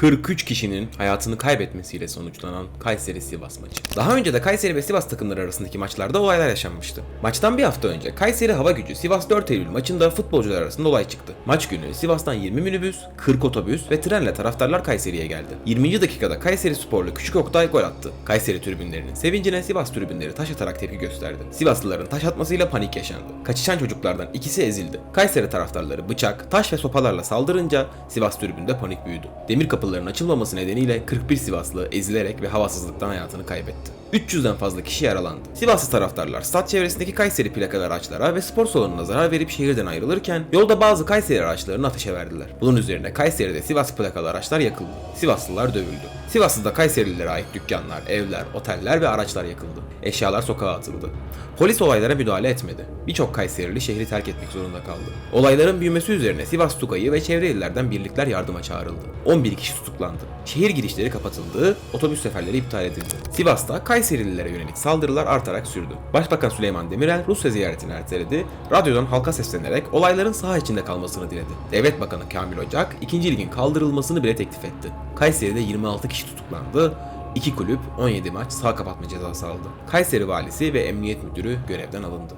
43 kişinin hayatını kaybetmesiyle sonuçlanan Kayseri-Sivas maçı. Daha önce de Kayseri ve Sivas takımları arasındaki maçlarda olaylar yaşanmıştı. Maçtan bir hafta önce Kayseri Hava Gücü Sivas 4 Eylül maçında futbolcular arasında olay çıktı. Maç günü Sivas'tan 20 minibüs, 40 otobüs ve trenle taraftarlar Kayseri'ye geldi. 20. dakikada Kayseri sporlu Küçük Oktay gol attı. Kayseri tribünlerinin sevincine Sivas tribünleri taş atarak tepki gösterdi. Sivaslıların taş atmasıyla panik yaşandı. Kaçışan çocuklardan ikisi ezildi. Kayseri taraftarları bıçak, taş ve sopalarla saldırınca Sivas tribünde panik büyüdü. Demir kapıların açılmaması nedeniyle 41 Sivaslı ezilerek ve havasızlıktan hayatını kaybetti. 300'den fazla kişi yaralandı. Sivaslı taraftarlar stat çevresindeki Kayseri plakalı araçlara ve spor salonuna zarar verip şehirden ayrılırken yolda bazı Kayseri araçlarını ateşe verdiler. Bunun üzerine Kayseri'de Sivas plakalı araçlar yakıldı. Sivaslılar dövüldü. Sivaslı'da Kayserililere ait dükkanlar, evler, oteller ve araçlar yakıldı. Eşyalar sokağa atıldı. Polis olaylara müdahale etmedi. Birçok Kayserili şehri terk etmek zorunda kaldı. Olayların büyümesi üzerine Sivas Tugayı ve çevre illerden birlikler yardıma çağrıldı. 11 kişi tutuklandı. Şehir girişleri kapatıldı, otobüs seferleri iptal edildi. Sivas'ta Kayserililere yönelik saldırılar artarak sürdü. Başbakan Süleyman Demirel Rusya ziyaretini erteledi, radyodan halka seslenerek olayların saha içinde kalmasını diledi. Devlet Bakanı Kamil Ocak, 2. ligin kaldırılmasını bile teklif etti. Kayseri'de 26 kişi tutuklandı, 2 kulüp 17 maç sağ kapatma cezası aldı. Kayseri valisi ve emniyet müdürü görevden alındı.